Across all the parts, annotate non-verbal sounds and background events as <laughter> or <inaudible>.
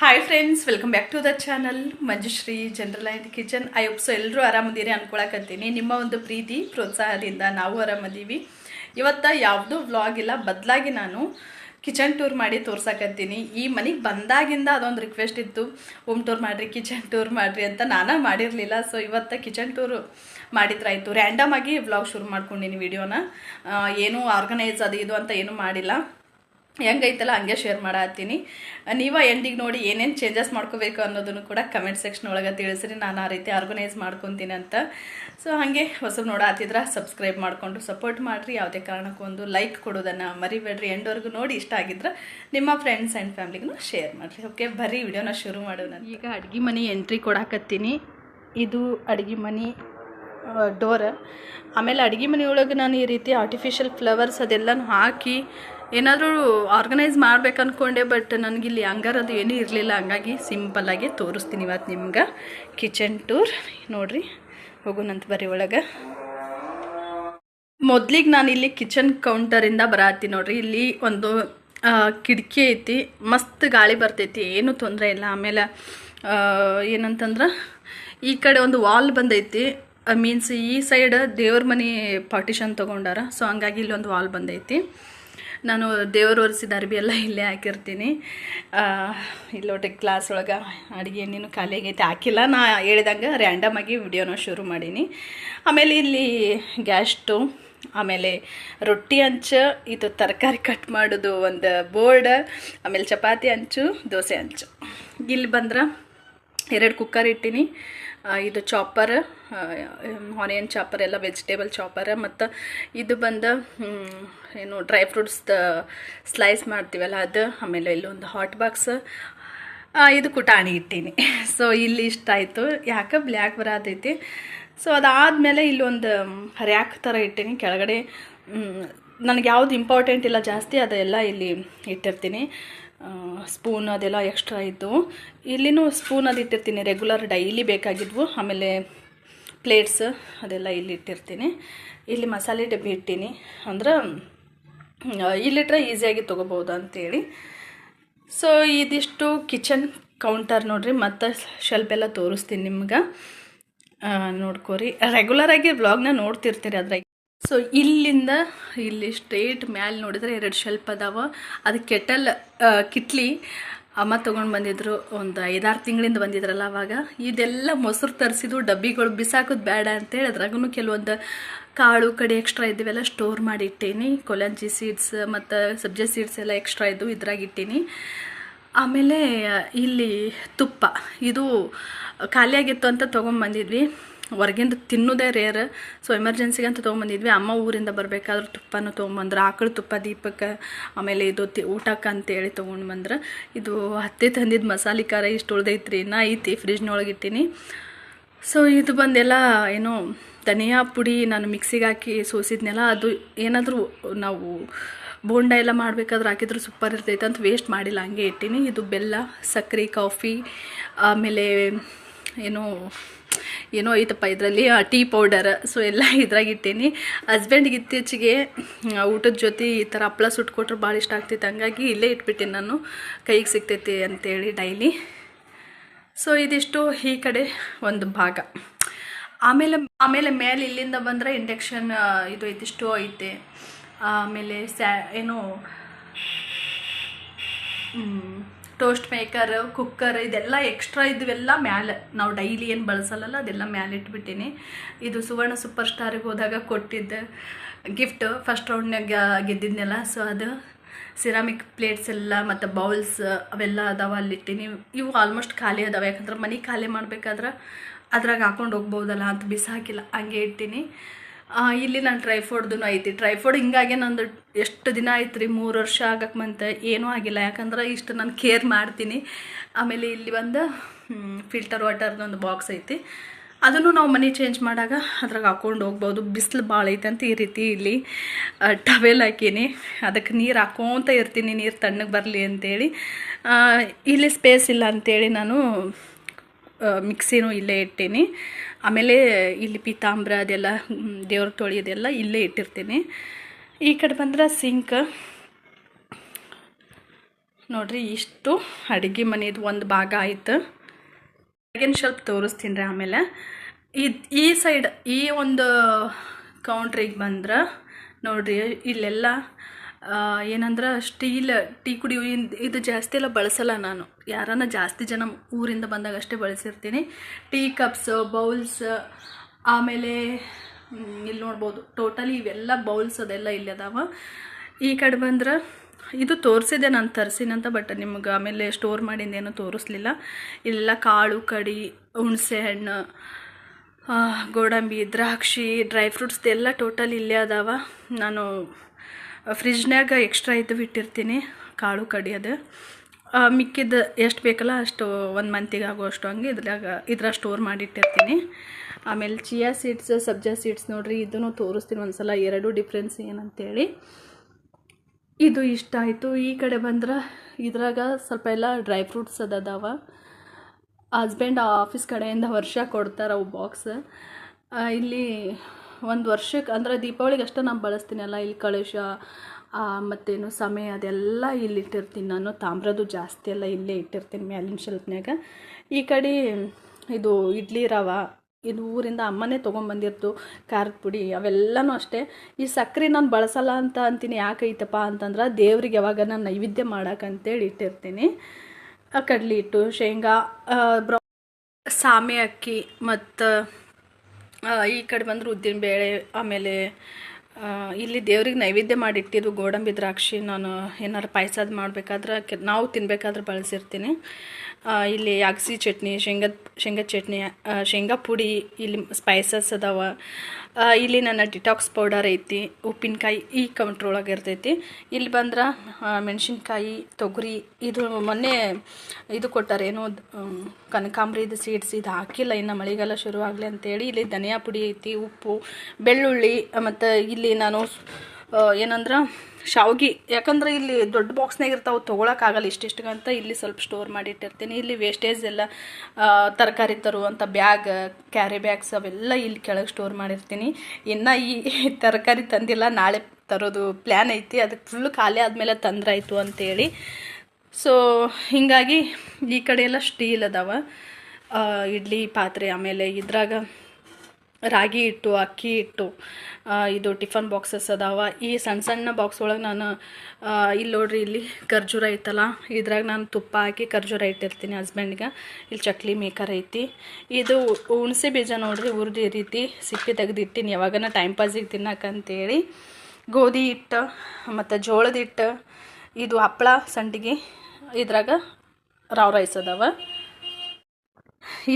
Hi friends welcome back to the channel Manjushree general and kitchen I so ಎಲ್ಲರೂ ಆರಾಮದೀರಿ ಅನ್ಕೊಳಕತ್ತೀನಿ. ನಿಮ್ಮ ಒಂದು ಪ್ರೀತಿ, ಪ್ರೋತ್ಸಾಹದಿಂದ ನಾವು ಆರಾಮದೀವಿ. ಇವತ್ತು ಯಾವುದೂ ವ್ಲಾಗ್ ಇಲ್ಲ. ಬದಲಾಗಿ ನಾನು ಕಿಚನ್ ಟೂರ್ ಮಾಡಿ ತೋರ್ಸಕತ್ತೀನಿ. ಈ ಮನೆಗೆ ಬಂದಾಗಿಂದ ಅದೊಂದು ರಿಕ್ವೆಸ್ಟ್ ಇತ್ತು. ಹೋಮ್ ಟೂರ್ ಮಾಡಿರಿ ಕಿಚನ್ ಟೂರ್ ಮಾಡಿರಿ ಅಂತ ನಾನೇ ಮಾಡಿರಲಿಲ್ಲ. ಸೊ ಇವತ್ತು ಕಿಚನ್ ಟೂರು ಮಾಡಿದ್ರಾಯಿತು ರ್ಯಾಂಡಮ್ ಆಗಿ ವ್ಲಾಗ್ ಶುರು ಮಾಡ್ಕೊಂಡಿನಿ ವಿಡಿಯೋನ ಏನೂ ಆರ್ಗನೈಸ್ ಅದು ಇದು ಅಂತ ಏನೂ ಮಾಡಿಲ್ಲ. ಹೆಂಗೈತಲ್ಲ ಹಂಗೆ ಶೇರ್ ಮಾಡತ್ತೀನಿ. ನೀವು ಎಂಡಿಗೆ ನೋಡಿ ಏನೇನು ಚೇಂಜಸ್ ಮಾಡ್ಕೋಬೇಕು ಅನ್ನೋದನ್ನು ಕೂಡ ಕಮೆಂಟ್ ಸೆಕ್ಷನ್ ಒಳಗೆ ತಿಳಿಸ್ರಿ. ನಾನು ಆ ರೀತಿ ಆರ್ಗನೈಸ್ ಮಾಡ್ಕೊತೀನಿ ಅಂತ. ಸೊ ಹಾಗೆ ಹೊಸ ನೋಡಾತಿದ್ರೆ ಸಬ್ಸ್ಕ್ರೈಬ್ ಮಾಡಿಕೊಂಡು ಸಪೋರ್ಟ್ ಮಾಡಿರಿ. ಯಾವುದೇ ಕಾರಣಕ್ಕೂ ಒಂದು ಲೈಕ್ ಕೊಡೋದನ್ನು ಮರಿಬೇಡ್ರಿ. ಎಂಡವರೆಗೂ ನೋಡಿ ಇಷ್ಟ ಆಗಿದ್ರೆ ನಿಮ್ಮ ಫ್ರೆಂಡ್ಸ್ ಆ್ಯಂಡ್ ಫ್ಯಾಮ್ಲಿಗೂ ಶೇರ್ ಮಾಡಿರಿ. ಓಕೆ ಬರೀ ವಿಡಿಯೋನ ಶುರು ಮಾಡೋಣ ಈಗ ಅಡುಗೆ ಮನೆ ಎಂಟ್ರಿ ಕೊಡಾಕತ್ತೀನಿ. ಇದು ಅಡುಗೆ ಮನೆ ಡೋರ್ ಆಮೇಲೆ ಅಡುಗೆ ಮನೆಯೊಳಗೆ ನಾನು ಈ ರೀತಿ ಆರ್ಟಿಫಿಷಿಯಲ್ ಫ್ಲವರ್ಸ್ ಅದೆಲ್ಲನೂ ಹಾಕಿ ಏನಾದರೂ ಆರ್ಗನೈಸ್ ಮಾಡ್ಬೇಕು ಅಂದ್ಕೊಂಡೆ ಬಟ್ ನನಗಿಲ್ಲಿ ಹಂಗಾರದು ಏನೂ ಇರಲಿಲ್ಲ. ಹಂಗಾಗಿ ಸಿಂಪಲ್ಲಾಗಿ ತೋರಿಸ್ತೀನಿ ಇವತ್ತು ನಿಮ್ಗೆ. ಕಿಚನ್ ಟೂರ್ ನೋಡಿರಿ ಹೋಗೋಣಂತ ಬರೀ ಒಳಗೆ. ಮೊದ್ಲಿಗೆ ನಾನು ಇಲ್ಲಿ ಕಿಚನ್ ಕೌಂಟರಿಂದ ಬರತ್ತೀನಿ ನೋಡ್ರಿ. ಇಲ್ಲಿ ಒಂದು ಕಿಟಕಿ ಐತಿ. ಮಸ್ತ್ ಗಾಳಿ ಬರ್ತೈತಿ. ಏನು ತೊಂದರೆ ಇಲ್ಲ. ಆಮೇಲೆ ಏನಂತಂದ್ರೆ ಈ ಕಡೆ ಒಂದು ವಾಲ್ ಬಂದೈತಿ. ಮೀನ್ಸ್ ಈ ಸೈಡ್ ದೇವ್ರ ಮನೆ ಪಾರ್ಟಿಷನ್ ತೊಗೊಂಡಾರ. ಸೊ ಹಂಗಾಗಿ ಇಲ್ಲೊಂದು ವಾಲ್ ಬಂದೈತಿ. ನಾನು ದೇವರು ಒರೆಸಿದ ಅರ್ಬಿ ಎಲ್ಲ ಇಲ್ಲೇ ಹಾಕಿರ್ತೀನಿ. ಇಲ್ಲೋಟೆ ಕ್ಲಾಸ್ ಒಳಗೆ ಅಡುಗೆ ಏನೇನು ಖಾಲಿ ಆಗೈತೆ ಹಾಕಿಲ್ಲ. ನಾ ಹೇಳಿದಂಗೆ ರ್ಯಾಂಡಮ್ ಆಗಿ ವಿಡಿಯೋನ ಶುರು ಮಾಡೀನಿ. ಆಮೇಲೆ ಇಲ್ಲಿ ಗ್ಯಾಸ್ಟು ಆಮೇಲೆ ರೊಟ್ಟಿ ಹಂಚು ಇದು ತರಕಾರಿ ಕಟ್ ಮಾಡೋದು ಒಂದು ಬೋರ್ಡ್ ಆಮೇಲೆ ಚಪಾತಿ ಹಂಚು ದೋಸೆ ಹಂಚು ಇಲ್ಲಿ ಬಂದ್ರೆ ಎರಡು ಕುಕ್ಕರ್ ಇಟ್ಟೀನಿ. ಇದು ಚಾಪರ್ ಆನಿಯನ್ ಚಾಪರ್ ಎಲ್ಲ ವೆಜಿಟೇಬಲ್ ಚಾಪರ್ ಮತ್ತು ಇದು ಬಂದು ಏನು ಡ್ರೈ ಫ್ರೂಟ್ಸ್ ಸ್ಲೈಸ್ ಮಾಡ್ತೀವಲ್ಲ ಅದು, ಆಮೇಲೆ ಇಲ್ಲೊಂದು ಹಾಟ್ ಬಾಕ್ಸ್ ಇದು ಕುಟಾಣಿ ಇಟ್ಟೀನಿ. ಸೊ ಇಲ್ಲಿ ಇಷ್ಟ ಆಯಿತು. ಯಾಕೆ ಬ್ಲ್ಯಾಕ್ ಬರೋದೈತಿ ಸೊ ಅದಾದಮೇಲೆ ಇಲ್ಲೊಂದು ರ್ಯಾಕ್ ಥರ ಇಟ್ಟೀನಿ. ಕೆಳಗಡೆ ನನಗೆ ಯಾವುದು ಇಂಪಾರ್ಟೆಂಟ್ ಇಲ್ಲ ಜಾಸ್ತಿ, ಅದೆಲ್ಲ ಇಲ್ಲಿ ಇಟ್ಟಿರ್ತೀನಿ. ಸ್ಪೂನ್ ಅದೆಲ್ಲ ಎಕ್ಸ್ಟ್ರಾ ಇದ್ದು, ಇಲ್ಲಿನೂ ಸ್ಪೂನ್ ಅದು ಇಟ್ಟಿರ್ತೀನಿ ರೆಗ್ಯುಲರ್ ಡೈಲಿ ಬೇಕಾಗಿದ್ವು. ಆಮೇಲೆ ಪ್ಲೇಟ್ಸ್ ಅದೆಲ್ಲ ಇಲ್ಲಿ ಇಟ್ಟಿರ್ತೀನಿ. ಇಲ್ಲಿ ಮಸಾಲೆ ಡಬ್ಬಿ ಇಟ್ಟೀನಿ. ಅಂದ್ರೆ ಇಲ್ಲಿಟ್ರೆ ಈಸಿಯಾಗಿ ತೊಗೋಬೋದು ಅಂತೇಳಿ. ಸೊ ಇದಿಷ್ಟು ಕಿಚನ್ ಕೌಂಟರ್ ನೋಡಿರಿ, ಮತ್ತು ಶೆಲ್ಫ್ ಎಲ್ಲ ತೋರಿಸ್ತೀನಿ ನಿಮ್ಗೆ. ನೋಡ್ಕೋರಿ. ರೆಗ್ಯುಲರಾಗಿ ಬ್ಲಾಗ್ನ ನೋಡ್ತಿರ್ತೀರಿ ಅದ್ರಾಗ. ಸೊ ಇಲ್ಲಿಂದ ಇಲ್ಲಿ ಸ್ಟ್ರೇಟ್ ಮ್ಯಾಲೆ ನೋಡಿದ್ರೆ ಎರಡು ಶೆಲ್ಪ್ ಅದಾವ. ಅದು ಕೆಟಲ್ ಕಿಟ್ಲಿ ಅಮ್ಮ ತೊಗೊಂಡು ಬಂದಿದ್ರು. ಒಂದು ಐದಾರು ತಿಂಗಳಿಂದ ಬಂದಿದ್ರಲ್ಲ ಅವಾಗ. ಇದೆಲ್ಲ ಮೊಸರು ತರಿಸಿದ್ದು, ಡಬ್ಬಿಗಳು ಬಿಸಾಕೋದು ಬೇಡ ಅಂತೇಳಿ ಅದ್ರಾಗೂ ಕೆಲವೊಂದು ಕಾಳು, ಕಡೆ ಎಕ್ಸ್ಟ್ರಾ ಇದ್ದೀವೆಲ್ಲ ಸ್ಟೋರ್ ಮಾಡಿ ಇಟ್ಟೀನಿ ಕೊಲಂಜಿ ಸೀಡ್ಸ್ ಮತ್ತು ಸಬ್ಜೆ ಸೀಡ್ಸ್ ಎಲ್ಲ ಎಕ್ಸ್ಟ್ರಾ ಇದ್ದು ಇದ್ರಾಗ ಇಟ್ಟೀನಿ ಆಮೇಲೆ ಇಲ್ಲಿ ತುಪ್ಪ. ಇದು ಖಾಲಿಯಾಗಿತ್ತು ಅಂತ ತೊಗೊಂಬಂದಿದ್ವಿ. ಹೊರಗಿಂದ ತಿನ್ನೋದೇ ರೇರ್ ಸೊ ಎಮರ್ಜೆನ್ಸಿಗೆ ಅಂತ ತೊಗೊಂಬಂದಿದ್ವಿ. ಅಮ್ಮ ಊರಿಂದ ಬರಬೇಕಾದ್ರೆ ತುಪ್ಪನೂ ತೊಗೊಂಬಂದ್ರೆ. ಆಕಳು ತುಪ್ಪ ದೀಪಕ್ಕೆ, ಆಮೇಲೆ ಇದು ತಿ ಊಟಕ್ಕೆ ಅಂತೇಳಿ ತೊಗೊಂಡು ಬಂದ್ರೆ ಇದು ಹತ್ತಿ ತಂದಿದ್ದ ಮಸಾಲೆ ಖಾರ ಇಷ್ಟು ಉಳ್ದೈತ್ರಿ. ಇನ್ನೂ ಐತಿ ಫ್ರಿಜ್ನೊಳಗೆ ಇಟ್ಟೀನಿ. ಸೊ ಇದು ಬಂದೆಲ್ಲ ಏನೋ ಧನಿಯಾ ಪುಡಿ ನಾನು ಮಿಕ್ಸಿಗೆ ಹಾಕಿ ಸೋಸಿದ್ನೆಲ್ಲ, ಅದು ಏನಾದರೂ ನಾವು ಬೋಂಡ ಎಲ್ಲ ಮಾಡಬೇಕಾದ್ರೆ ಹಾಕಿದ್ರೆ ಸೂಪರ್ ಇರ್ತೈತೆ ಅಂತ ವೇಸ್ಟ್ ಮಾಡಿಲ್ಲ. ಹಂಗೆ ಇಟ್ಟೀನಿ. ಇದು ಬೆಲ್ಲ ಸಕ್ಕರೆ ಕಾಫಿ ಆಮೇಲೆ ಏನೋ ಏನೋ ಐತಪ್ಪ ಇದರಲ್ಲಿ ಟೀ ಪೌಡರ್. ಸೊ ಎಲ್ಲ ಇದ್ರಾಗ ಇಟ್ಟೀನಿ. ಹಸ್ಬೆಂಡ್ಗೆ ಇತ್ತೀಚೆಗೆ ಊಟದ ಜೊತೆ ಈ ಥರ ಹಪ್ಳ ಸುಟ್ಕೊಟ್ರೆ ಭಾಳ ಇಷ್ಟ ಆಗ್ತೈತೆ ಹಂಗಾಗಿ ಇಲ್ಲೇ ಇಟ್ಬಿಟ್ಟೆ ನಾನು. ಕೈಗೆ ಸಿಗ್ತೈತಿ ಅಂತೇಳಿ ಡೈಲಿ. ಸೊ ಇದಿಷ್ಟು ಈ ಕಡೆ ಒಂದು ಭಾಗ. ಆಮೇಲೆ ಆಮೇಲೆ ಮೇಲೆ ಇಲ್ಲಿಂದ ಬಂದರೆ ಇಂಡಕ್ಷನ್ ಇದು ಸ್ಟೋ ಐತೆ. ಆಮೇಲೆ ಸ್ಯಾ, ಏನು ಟೋಸ್ಟ್ ಮೇಕರ್ ಕುಕ್ಕರ್ ಇದೆಲ್ಲ ಎಕ್ಸ್ಟ್ರಾ ಇದ್ವೆಲ್ಲ ಮ್ಯಾಲೆ. ನಾವು ಡೈಲಿ ಏನು ಬಳಸಲ್ಲ ಅದೆಲ್ಲ ಮ್ಯಾಲೆ ಇಟ್ಬಿಟ್ಟೀನಿ. ಇದು ಸುವರ್ಣ ಸೂಪರ್ ಸ್ಟಾರಿಗೆ ಹೋದಾಗ ಕೊಟ್ಟಿದ್ದೆ ಗಿಫ್ಟ್ ಫಸ್ಟ್ ರೌಂಡ್ನಾಗ ಗೆದ್ದಿದ್ನೆಲ್ಲ ಸೊ ಅದು ಸಿರಾಮಿಕ್ ಪ್ಲೇಟ್ಸ್ ಎಲ್ಲ ಮತ್ತು ಬೌಲ್ಸ್ ಅವೆಲ್ಲ ಅದಾವ ಅಲ್ಲಿ ಇಟ್ಟೀನಿ ಇವು ಆಲ್ಮೋಸ್ಟ್ ಖಾಲಿ ಅದಾವೆ, ಯಾಕಂದ್ರೆ ಮನೆ ಖಾಲಿ ಮಾಡಬೇಕಾದ್ರೆ ಅದ್ರಾಗ ಹಾಕೊಂಡು ಹೋಗ್ಬೋದಲ್ಲ ಅಂತ ಬಿಸಾಕಿಲ್ಲ, ಹಂಗೆ ಇಟ್ಟೀನಿ. ಇಲ್ಲಿ ನಾನು ಟ್ರೈಫೋಡ್ದು ಐತಿ. ಟ್ರೈಫೋಡ್ ಹಿಂಗಾಗಿ ನಂದು ಎಷ್ಟು ದಿನ ಆಯ್ತು ರೀ ಮೂರು ವರ್ಷ ಆಗಕ್ಕೆ ಮಂತ ಏನೂ ಆಗಿಲ್ಲ. ಯಾಕಂದ್ರೆ ಇಷ್ಟು ನಾನು ಕೇರ್ ಮಾಡ್ತೀನಿ. ಆಮೇಲೆ ಇಲ್ಲಿ ಒಂದು ಫಿಲ್ಟರ್ ವಾಟರ್ದು ಒಂದು ಬಾಕ್ಸ್ ಐತಿ. ಅದನ್ನು ನಾವು ಮನಿ ಚೇಂಜ್ ಮಾಡಾಗ ಅದ್ರಾಗ ಹಾಕೊಂಡು ಹೋಗ್ಬೋದು. ಬಿಸಿಲು ಭಾಳ ಐತೆ ಅಂತ ಈ ರೀತಿ ಇಲ್ಲಿ ಟವೆಲ್ ಹಾಕೀನಿ. ಅದಕ್ಕೆ ನೀರು ಹಾಕೋತ ಇರ್ತೀನಿ. ನೀರು ತಣ್ಣಗೆ ಬರಲಿ ಅಂತೇಳಿ. ಇಲ್ಲಿ ಸ್ಪೇಸ್ ಇಲ್ಲ ಅಂತೇಳಿ ನಾನು ಮಿಕ್ಸಿನೂ ಇಲ್ಲೇ ಇಟ್ಟೀನಿ. ಆಮೇಲೆ ಇಲ್ಲಿ ಪೀತಾಂಬ್ರ ಅದೆಲ್ಲ ದೇವ್ರ ತೊಳೆಯೋದೆಲ್ಲ ಇಲ್ಲೇ ಇಟ್ಟಿರ್ತೀನಿ. ಈ ಕಡೆ ಬಂದ್ರೆ ಸಿಂಕ್. ನೋಡ್ರಿ, ಇಷ್ಟು ಅಡುಗೆ ಮನೆಯದು ಒಂದು ಭಾಗ ಆಯ್ತು. ಆಗಿನ ಸ್ವಲ್ಪ ತೋರಿಸ್ತೀನಿ ರೀ ಆಮೇಲೆ. ಈ ಈ ಸೈಡ್ ಈ ಒಂದು ಕೌಂಟ್ರಿಗೆ ಬಂದ್ರೆ ನೋಡ್ರಿ, ಇಲ್ಲೆಲ್ಲ ಏನಂದ್ರೆ ಸ್ಟೀಲ್ ಟೀ ಕುಡಿಯೋ ಇದು ಜಾಸ್ತಿ ಎಲ್ಲ ಬಳಸಲ್ಲ ನಾನು. ಯಾರನ್ನ ಜಾಸ್ತಿ ಜನ ಊರಿಂದ ಬಂದಾಗ ಅಷ್ಟೇ ಬಳಸಿರ್ತೀನಿ. ಟೀ ಕಪ್ಸ್, ಬೌಲ್ಸ್, ಆಮೇಲೆ ಇಲ್ಲಿ ನೋಡ್ಬೋದು. ಟೋಟಲಿ ಇವೆಲ್ಲ ಬೌಲ್ಸ್ ಅದೆಲ್ಲ ಇಲ್ಲಿ ಅದಾವ. ಈ ಕಡೆ ಬಂದ್ರೆ, ಇದು ತೋರಿಸಿದೆ ನಾನು ತರಿಸಿನಂತ ಬಟ್ ನಿಮ್ಗೆ ಆಮೇಲೆ ಸ್ಟೋರ್ ಮಾಡಿಂದೇನು ತೋರಿಸ್ಲಿಲ್ಲ. ಇಲ್ಲೆಲ್ಲ ಕಾಳು, ಕಡಿ, ಹುಣಸೆ ಹಣ್ಣು ಗೋಡಂಬಿ, ದ್ರಾಕ್ಷಿ ಡ್ರೈ ಫ್ರೂಟ್ಸ್ ಎಲ್ಲ ಟೋಟಲ್ ಇಲ್ಲೇ ಅದಾವ. ನಾನು ಫ್ರಿಜ್ನಾಗ ಎಕ್ಸ್ಟ್ರಾ ಇದ್ದು ಇಟ್ಟಿರ್ತೀನಿ, ಕಾಳು ಅದು. ಮಿಕ್ಕಿದ್ದು ಎಷ್ಟು ಬೇಕಲ್ಲ ಅಷ್ಟು ಒಂದು ಮಂತಿಗೆ ಆಗುವಷ್ಟು ಹಂಗೆ ಇದ್ರಾಗ ಇದ್ರಾಗ ಸ್ಟೋರ್ ಮಾಡಿಟ್ಟಿರ್ತೀನಿ ಆಮೇಲೆ ಚಿಯಾ ಸೀಡ್ಸ್, ಸಬ್ಜಾ ಸೀಡ್ಸ್ ನೋಡಿರಿ, ಇದನ್ನು ತೋರಿಸ್ತೀನಿ ಒಂದ್ಸಲ, ಎರಡು ಡಿಫ್ರೆನ್ಸ್ ಏನಂತೇಳಿ. ಇದು ಇಷ್ಟ ಆಯಿತು. ಈ ಕಡೆ ಬಂದ್ರೆ ಇದ್ರಾಗ ಸ್ವಲ್ಪ ಎಲ್ಲ ಡ್ರೈ ಫ್ರೂಟ್ಸ್ ಅದಾವ. ಹಸ್ಬೆಂಡ್ ಆಫೀಸ್ ಕಡೆಯಿಂದ ವರ್ಷ ಕೊಡ್ತಾರೆ ಅವು ಬಾಕ್ಸ್ ಇಲ್ಲಿ ಒಂದು ವರ್ಷಕ್ಕೆ ಅಂದರೆ ದೀಪಾವಳಿಗೆ ಅಷ್ಟೇ ನಾನು ಬಳಸ್ತೀನಲ್ಲ ಇಲ್ಲಿ ಕಳಶ ಮತ್ತೇನು ಸಮಯ ಅದೆಲ್ಲ ಇಲ್ಲಿ ಇಟ್ಟಿರ್ತೀನಿ ನಾನು. ತಾಮ್ರದ್ದು ಜಾಸ್ತಿ ಎಲ್ಲ ಇಲ್ಲೇ ಇಟ್ಟಿರ್ತೀನಿ ಮ್ಯಾಲಿನ ಶೆಲ್ಫ್ನ್ಯಾಗ. ಈ ಕಡೆ ಇದು ಇಡ್ಲಿ ರವೆ, ಇದು ಊರಿಂದ ಅಮ್ಮನೇ ತೊಗೊಂಬಂದಿರ್ತು ಖಾರದ ಪುಡಿ, ಅವೆಲ್ಲನೂ ಅಷ್ಟೇ. ಈ ಸಕ್ಕರೆ ನಾನು ಬಳಸಲ್ಲ ಅಂತ ಅಂತೀನಿ, ಯಾಕೆ ಐತಪ್ಪ ಅಂತಂದ್ರೆ ದೇವ್ರಿಗೆ ಯಾವಾಗ ನಾನು ನೈವೇದ್ಯ ಮಾಡೋಕ್ಕಂತೇಳಿ ಇಟ್ಟಿರ್ತೀನಿ. ಕಡ್ಲಿ ಹಿಟ್ಟು, ಶೇಂಗಾ ಬ್ರೌ ಸಾಮೆ ಅಕ್ಕಿ ಮತ್ತು ಈ ಕಡೆ ಬಂದರೆ ಉದ್ದಿನ ಬೇಳೆ, ಆಮೇಲೆ ಇಲ್ಲಿ ದೇವ್ರಿಗೆ ನೈವೇದ್ಯ ಮಾಡಿಟ್ಟಿದ್ದು ಗೋಡಂಬಿ ದ್ರಾಕ್ಷಿ. ನಾನು ಏನಾರು ಪಾಯಸದ ಮಾಡಬೇಕಾದ್ರೆ ನಾವು ತಿನ್ಬೇಕಾದ್ರೆ ಬಳಸಿರ್ತೀನಿ. ಇಲ್ಲಿ ಅಗಸಿ ಚಟ್ನಿ, ಶೇಂಗದ ಶೇಂಗದ ಚಟ್ನಿ ಶೇಂಗಾ ಪುಡಿ ಇಲ್ಲಿ ಸ್ಪೈಸಸ್ ಅದಾವ. ಇಲ್ಲಿ ನನ್ನ ಡಿಟಾಕ್ಸ್ ಪೌಡರ್ ಐತಿ, ಉಪ್ಪಿನಕಾಯಿ ಈ ಕೌಂಟ್ರ್ ಒಳಗೆ ಇರ್ತೈತಿ. ಇಲ್ಲಿ ಬಂದ್ರೆ ಮೆಣಸಿನ್ಕಾಯಿ, ತೊಗರಿ, ಇದು ಮೊನ್ನೆ ಇದು ಕೊಟ್ಟಾರೆ, ಏನೋ ಕನಕಾಂಬ್ರಿದು ಸೀಡ್ಸ್ ಇದು ಹಾಕಿಲ್ಲ, ಇನ್ನು ಮಳೆಗಾಲ ಶುರುವಾಗಲಿ ಅಂತೇಳಿ. ಇಲ್ಲಿ ಧನಿಯಾ ಪುಡಿ ಐತಿ, ಉಪ್ಪು, ಬೆಳ್ಳುಳ್ಳಿ ಮತ್ತು ಇಲ್ಲಿ ನಾನು ಏನಂದ್ರೆ, ಶಾವ್ಗಿ, ಯಾಕಂದ್ರೆ ಇಲ್ಲಿ ದೊಡ್ಡ ಬಾಕ್ಸ್ನಾಗ ಇರ್ತಾವೆ ತೊಗೊಳಕ್ಕಾಗಲ್ಲ ಇಷ್ಟಿಷ್ಟು ಅಂತ ಇಲ್ಲಿ ಸ್ವಲ್ಪ ಸ್ಟೋರ್ ಮಾಡಿ ಮಾಡಿಟ್ಟಿರ್ತೀನಿ ಇಲ್ಲಿ ವೇಸ್ಟೇಜ್ ಎಲ್ಲ ತರಕಾರಿ ತರುವಂಥ ಬ್ಯಾಗ್ ಕ್ಯಾರಿ ಬ್ಯಾಗ್ಸ್ ಅವೆಲ್ಲ ಇಲ್ಲಿ ಕೆಳಗೆ ಸ್ಟೋರ್ ಮಾಡಿರ್ತೀನಿ. ಇನ್ನು ಈ <laughs> ತರಕಾರಿ ತಂದಿಲ್ಲ, ನಾಳೆ ತರೋದು ಪ್ಲ್ಯಾನ್ ಐತಿ. ಅದಕ್ಕೆ ಫುಲ್ ಖಾಲಿ ಆದಮೇಲೆ ತಂದ್ರಾಯ್ತು ಅಂತೇಳಿ. ಸೊ ಹೀಗಾಗಿ ಈ ಕಡೆ ಎಲ್ಲ ಸ್ಟೀಲ್ ಅದಾವ. ಇಡ್ಲಿ, ಪಾತ್ರೆ ಆಮೇಲೆ ಇದ್ರಾಗ ರಾಗಿ ಹಿಟ್ಟು, ಅಕ್ಕಿ ಹಿಟ್ಟು ಇದು ಟಿಫನ್ ಬಾಕ್ಸಸ್ ಅದಾವ. ಈ ಸಣ್ಣ ಸಣ್ಣ ಬಾಕ್ಸ್ ಒಳಗೆ ನಾನು ಇಲ್ಲಿ ನೋಡ್ರಿ ಇಲ್ಲಿ ಖರ್ಜೂರ ಐತಲ್ಲ, ಇದ್ರಾಗ ನಾನು ತುಪ್ಪ ಹಾಕಿ ಖರ್ಜೂರ ಇಟ್ಟಿರ್ತೀನಿ ಹಸ್ಬೆಂಡ್ಗೆ. ಇಲ್ಲಿ ಚಕ್ಲಿ ಮೇಕರ್ ಐತಿ. ಇದು ಹುಣಸೆ ಬೀಜ ನೋಡ್ರಿ, ಹುರಿದು ಈ ರೀತಿ ಸಿಪ್ಪೆ ತೆಗೆದಿಟ್ಟಿನಿ ಯಾವಾಗನ ಟೈಮ್ ಪಾಸಿಗೆ ತಿನ್ನಕ್ಕಂತೇಳಿ. ಗೋಧಿ ಹಿಟ್ಟು, ಮತ್ತು ಜೋಳದ ಹಿಟ್ಟು, ಇದು ಹಪ್ಪಳ ಸಂಡಿಗೆ, ಇದ್ರಾಗ ರಾವ್ ರೈಸ್ ಅದಾವ.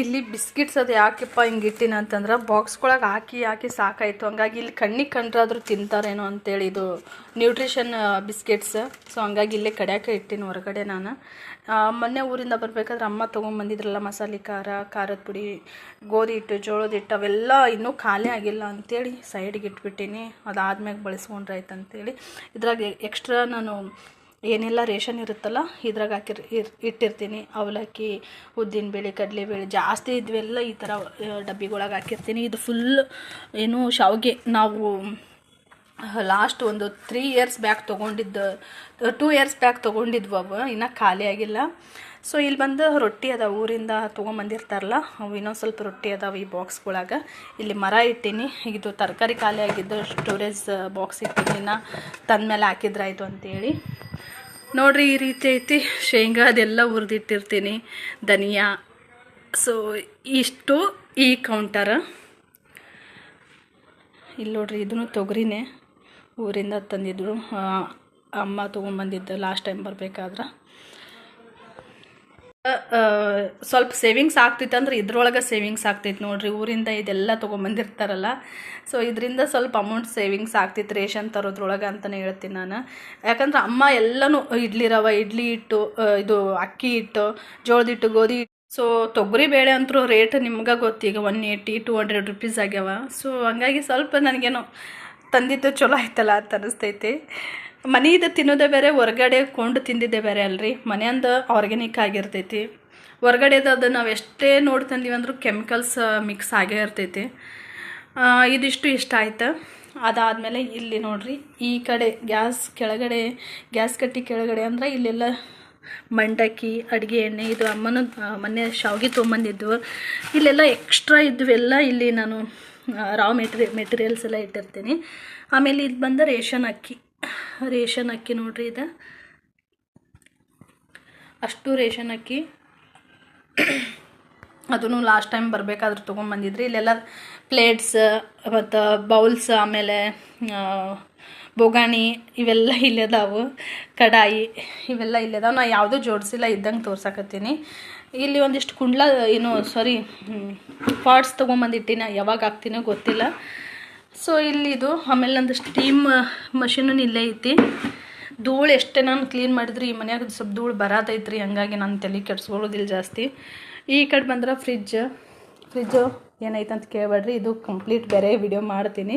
ಇಲ್ಲಿ ಬಿಸ್ಕಿಟ್ಸ್ ಅದು ಯಾಕಪ್ಪ ಹಿಂಗೆ ಇಟ್ಟಿನ ಅಂತಂದ್ರೆ ಬಾಕ್ಸ್ಗೊಳಗೆ ಹಾಕಿ ಹಾಕಿ ಸಾಕಾಯಿತು. ಹಂಗಾಗಿ ಇಲ್ಲಿ ಕಣ್ಣಿಗೆ ಕಂಡ್ರಾದ್ರೂ ತಿಂತಾರೇನೋ ಅಂತೇಳಿ ಇದು ನ್ಯೂಟ್ರಿಷನ್ ಬಿಸ್ಕೆಟ್ಸ್. ಸೊ ಹಂಗಾಗಿ ಇಲ್ಲೇ ಕಡ್ಯಾಕೆ ಇಟ್ಟಿನಿ ಹೊರಗಡೆ ನಾನು. ಮೊನ್ನೆ ಊರಿಂದ ಬರಬೇಕಾದ್ರೆ ಅಮ್ಮ ತೊಗೊಂಬಂದಿದ್ರಲ್ಲ ಮಸಾಲೆ ಖಾರ, ಖಾರದ ಪುಡಿ, ಗೋಧಿ ಹಿಟ್ಟು, ಜೋಳದ ಹಿಟ್ಟು, ಅವೆಲ್ಲ ಇನ್ನೂ ಖಾಲಿ ಆಗಿಲ್ಲ ಅಂತೇಳಿ ಸೈಡ್ಗೆ ಇಟ್ಬಿಟ್ಟಿನಿ. ಅದಾದ್ಮೇಲೆ ಬಳಸ್ಕೊಂಡ್ರಾಯ್ತು ಅಂತೇಳಿ ಇದ್ರಾಗ ಎಕ್ಸ್ಟ್ರಾ ನಾನು ಏನೆಲ್ಲ ರೇಷನ್ ಇರುತ್ತಲ್ಲ, ಇದ್ರಾಗ ಹಾಕಿ ಇಟ್ಟಿರ್ತೀನಿ. ಅವಲಕ್ಕಿ, ಉದ್ದಿನ ಬೇಳೆ ಕಡಲೆಬೇಳೆ ಜಾಸ್ತಿ ಇದ್ವೆಲ್ಲ ಈ ಥರ ಡಬ್ಬಿಗಳಾಗ ಹಾಕಿರ್ತೀನಿ. ಇದು ಫುಲ್ ಏನು ಶಾವಿಗೆ ನಾವು ಲಾಸ್ಟ್ ಒಂದು ತ್ರೀ ಇಯರ್ಸ್ ಬ್ಯಾಕ್ ತೊಗೊಂಡಿದ್ದು ಟೂ ಇಯರ್ಸ್ ಬ್ಯಾಕ್ ತೊಗೊಂಡಿದ್ವು ಅವು, ಇನ್ನೂ ಖಾಲಿ ಆಗಿಲ್ಲ. ಸೊ ಇಲ್ಲಿ ಬಂದು ರೊಟ್ಟಿ ಅದಾವ, ಊರಿಂದ ತೊಗೊಂಬಂದಿರ್ತಾರಲ್ಲ, ಅವು ಇನ್ನೊಂದು ಸ್ವಲ್ಪ ರೊಟ್ಟಿ ಅದಾವ ಈ ಬಾಕ್ಸ್ಗಳಾಗ ಇಲ್ಲಿ ಮರ ಇಟ್ಟೀನಿ, ಇದು ತರಕಾರಿ ಖಾಲಿ ಆಗಿದ್ದು ಸ್ಟೋರೇಜ್ ಬಾಕ್ಸ್ ಇಟ್ಟಿನಿ ತಂದ ಮೇಲೆ ಹಾಕಿದ್ರಾಯ್ತು ಅಂತೇಳಿ. ನೋಡ್ರಿ ಈ ರೀತಿ ಐತಿ. ಶೇಂಗಾ ಅದೆಲ್ಲ ಹುರಿದಿಟ್ಟಿರ್ತೀನಿ. ಧನಿಯಾ. ಸೊ ಇಷ್ಟು ಈ ಕೌಂಟರ್ ಇಲ್ಲಿ ನೋಡ್ರಿ ಇದನ್ನು ತೊಗರಿನೇ ಊರಿಂದ ತಂದಿದ್ರು. ಅಮ್ಮ ತೊಗೊಂಬಂದಿದ್ದು ಲಾಸ್ಟ್ ಟೈಮ್ ಬರಬೇಕಾದ್ರೆ. ಸ್ವಲ್ಪ ಸೇವಿಂಗ್ಸ್ ಆಗ್ತಿತ್ತು ಅಂದ್ರೆ ಇದ್ರೊಳಗೆ ಸೇವಿಂಗ್ಸ್ ಆಗ್ತೈತೆ ನೋಡ್ರಿ, ಊರಿಂದ ಇದೆಲ್ಲ ತೊಗೊಂಬಂದಿರ್ತಾರಲ್ಲ. ಸೊ ಇದರಿಂದ ಸ್ವಲ್ಪ ಅಮೌಂಟ್ ಸೇವಿಂಗ್ಸ್ ಆಗ್ತಿತ್ತು ರೇಷನ್ ತರೋದ್ರೊಳಗೆ ಅಂತಲೇ ಹೇಳ್ತೀನಿ ನಾನು. ಯಾಕಂದ್ರೆ ಅಮ್ಮ ಎಲ್ಲನೂ ಇಡ್ಲಿ ರವೆ, ಇಡ್ಲಿ ಹಿಟ್ಟು ಇದು ಅಕ್ಕಿ ಹಿಟ್ಟು, ಜೋಳದ ಹಿಟ್ಟು, ಗೋಧಿ ಸೊ ತೊಗರಿ, ಬೇಳೆ ಅಂತೂ ರೇಟ್ ನಿಮ್ಗೆ ಗೊತ್ತೀಗ one eighty to hundred rupees ಆಗ್ಯಾವ. ಸೊ ಹಂಗಾಗಿ ಸ್ವಲ್ಪ ನನಗೇನೋ ತಂದಿದ್ದು ಚಲೋ ಆಯ್ತಲ್ಲ ಅಂತ ಅನಿಸ್ತೈತಿ. ಮನೆದು ತಿನ್ನೋದೇ ಬೇರೆ, ಹೊರಗಡೆ ಕೊಂಡು ತಿಂದಿದ್ದೆ ಬೇರೆ ಅಲ್ರಿ. ಮನೆಯಿಂದ ಆರ್ಗ್ಯಾನಿಕ್ ಆಗಿರ್ತೈತಿ. ಹೊರಗಡೆದು ಅದು ನಾವು ಎಷ್ಟೇ ನೋಡಿ ತಂದೀವಿ ಅಂದ್ರೂ ಕೆಮಿಕಲ್ಸ್ ಮಿಕ್ಸ್ ಆಗೇ ಇರ್ತೈತಿ. ಇದಿಷ್ಟು ಇಷ್ಟ ಆಯ್ತು. ಅದಾದಮೇಲೆ ಇಲ್ಲಿ ನೋಡ್ರಿ, ಈ ಕಡೆ ಗ್ಯಾಸ್ ಕೆಳಗಡೆ, ಗ್ಯಾಸ್ ಕಟ್ಟಿ ಕೆಳಗಡೆ ಅಂದ್ರೆ ಇಲ್ಲೆಲ್ಲ ಮಂಡಕ್ಕಿ, ಅಡುಗೆ ಎಣ್ಣೆ, ಇದು ಅಮ್ಮನ ಮೊನ್ನೆ ಶಾವಿಗೆ ತೊಗೊಂಬಂದಿದ್ದು. ಇಲ್ಲೆಲ್ಲ ಎಕ್ಸ್ಟ್ರಾ ಇದ್ವೆಲ್ಲ ಇಲ್ಲಿ ನಾನು ರಾ ಮೆಟ್ರಿ ಮೆಟೀರಿಯಲ್ಸ್ ಎಲ್ಲ ಇಟ್ಟಿರ್ತೀನಿ. ಆಮೇಲೆ ಇದು ಬಂದ ರೇಷನ್ ಅಕ್ಕಿ. ರೇಷನ್ ಅಕ್ಕಿ ನೋಡ್ರಿ ಇದು. ಅಷ್ಟು ರೇಷನ್ ಅಕ್ಕಿ. ಅದನ್ನು ಲಾಸ್ಟ್ ಟೈಮ್ ಬರಬೇಕಾದ್ರೆ ತೊಗೊಂಬಂದಿದ್ರಿ ಇಲ್ಲೆಲ್ಲ ಪ್ಲೇಟ್ಸ್ ಮತ್ತು ಬೌಲ್ಸ್ ಆಮೇಲೆ ಬೊಗಾಣಿ ಇವೆಲ್ಲ ಇಲ್ಲದಾವು ಕಡಾಯಿ ಇವೆಲ್ಲ ಇಲ್ಲದಾವು ನಾ ಯಾವುದೂ ಜೋಡಿಸಿಲ್ಲ, ಇದ್ದಂಗೆ ತೋರ್ಸಕತ್ತೀನಿ. ಇಲ್ಲಿ ಒಂದಿಷ್ಟು ಕುಂಡ್ಲ, ಏನು ಸಾರಿ ಪಾಟ್ಸ್ ತೊಗೊಂಬಂದಿಟ್ಟಿನ ಯಾವಾಗ ಹಾಕ್ತೀನೋ ಗೊತ್ತಿಲ್ಲ. ಸೊ ಇಲ್ಲಿದು ಆಮೇಲೆ ನಂದು ಸ್ಟೀಮ್ ಮಷೀನು ಇಲ್ಲೇ ಐತಿ. ಧೂಳು ಎಷ್ಟೇ ನಾನು ಕ್ಲೀನ್ ಮಾಡಿದ್ರಿ ಈ ಮನ್ಯಾಗ ಸ್ವಲ್ಪ ಧೂಳು ಬರತೈತ್ರಿ, ಹಂಗಾಗಿ ನಾನು ತಲೆ ಕೆಡ್ಸ್ಕೊಳ್ಳೋದಿಲ್ಲ ಜಾಸ್ತಿ. ಈ ಕಡೆ ಬಂದ್ರೆ ಫ್ರಿಜ್ ಫ್ರಿಜ್ಜು ಏನೈತೆ ಅಂತ ಕೇಳಬೇಡ್ರಿ ಇದು ಕಂಪ್ಲೀಟ್ ಬೇರೆ ವಿಡಿಯೋ ಮಾಡ್ತೀನಿ.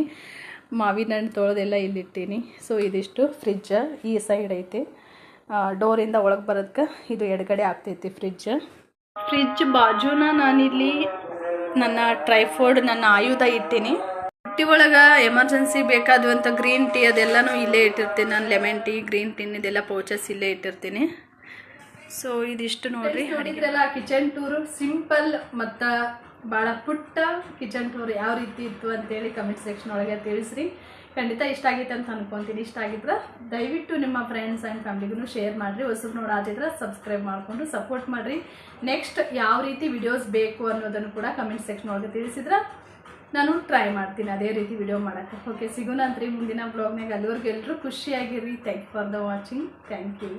ಮಾವಿನ ಹಣ್ಣು ತೊಳೆದೆಲ್ಲ ಇಲ್ಲಿಟ್ಟೀನಿ. ಸೊ ಇದಿಷ್ಟು ಫ್ರಿಜ್ಜ ಈ ಸೈಡ್ ಐತಿ. ಡೋರಿಂದ ಒಳಗೆ ಬರೋದಕ್ಕೆ ಇದು ಎಡಗಡೆ ಆಗ್ತೈತಿ ಫ್ರಿಜ್ಜ ಫ್ರಿಜ್ ಬಾಜುನ ನಾನಿಲ್ಲಿ ನನ್ನ ಟ್ರೈಫೋರ್ಡ್ ನನ್ನ ಆಯುಧ ಇಟ್ಟೀನಿ. ಬುಟ್ಟಿ ಒಳಗೆ ಎಮರ್ಜೆನ್ಸಿ ಬೇಕಾದಂಥ ಗ್ರೀನ್ ಟೀ ಅದೆಲ್ಲನೂ ಇಲ್ಲೇ ಇಟ್ಟಿರ್ತೀನಿ. ನಾನು ಲೆಮನ್ ಟೀ ಗ್ರೀನ್ ಟೀನ್ ಇದೆಲ್ಲ ಪೌಚಸ್ ಇಲ್ಲೇ ಇಟ್ಟಿರ್ತೀನಿ. ಸೊ ಇದಿಷ್ಟು ನೋಡ್ರಿ ನೋಡಿದ್ರಲ್ಲ ಕಿಚನ್ ಟೂರು ಸಿಂಪಲ್ ಮತ್ತು ಭಾಳ ಪುಟ್ಟ ಕಿಚನ್ ಟೂರ್ ಯಾವ ರೀತಿ ಇತ್ತು ಅಂತೇಳಿ ಕಮೆಂಟ್ ಸೆಕ್ಷನ್ ಒಳಗೆ ತಿಳಿಸ್ರಿ. ಖಂಡಿತ ಇಷ್ಟ ಆಗಿತ್ತು ಅಂತ ಅನ್ಕೊಂತೀನಿ. ಇಷ್ಟ ಆಗಿದ್ರೆ ದಯವಿಟ್ಟು ನಿಮ್ಮ ಫ್ರೆಂಡ್ಸ್ ಆ್ಯಂಡ್ ಫ್ಯಾಮಿಲಿಗೂ ಶೇರ್ ಮಾಡಿರಿ. ಹೊಸಬ್ರು ನೋಡಾದಿದ್ರೆ ಸಬ್ಸ್ಕ್ರೈಬ್ ಮಾಡಿಕೊಂಡು ಸಪೋರ್ಟ್ ಮಾಡಿರಿ. ನೆಕ್ಸ್ಟ್ ಯಾವ ರೀತಿ ವಿಡಿಯೋಸ್ ಬೇಕು ಅನ್ನೋದನ್ನು ಕೂಡ ಕಮೆಂಟ್ ಸೆಕ್ಷನ್ ಒಳಗೆ ತಿಳಿಸಿದ್ರೆ. ನಾನು ಟ್ರೈ ಮಾಡ್ತೀನಿ ಅದೇ ರೀತಿ ವಿಡಿಯೋ ಮಾಡೋಕ್ಕೆ. ಓಕೆ ಸಿಗೋಣ ಅಂತ್ರಿ ಮುಂದಿನ ಬ್ಲಾಗ್ನಾಗ ಎಲ್ಲರೂ ಖುಷಿಯಾಗಿರಿ. Thank for the watching thank you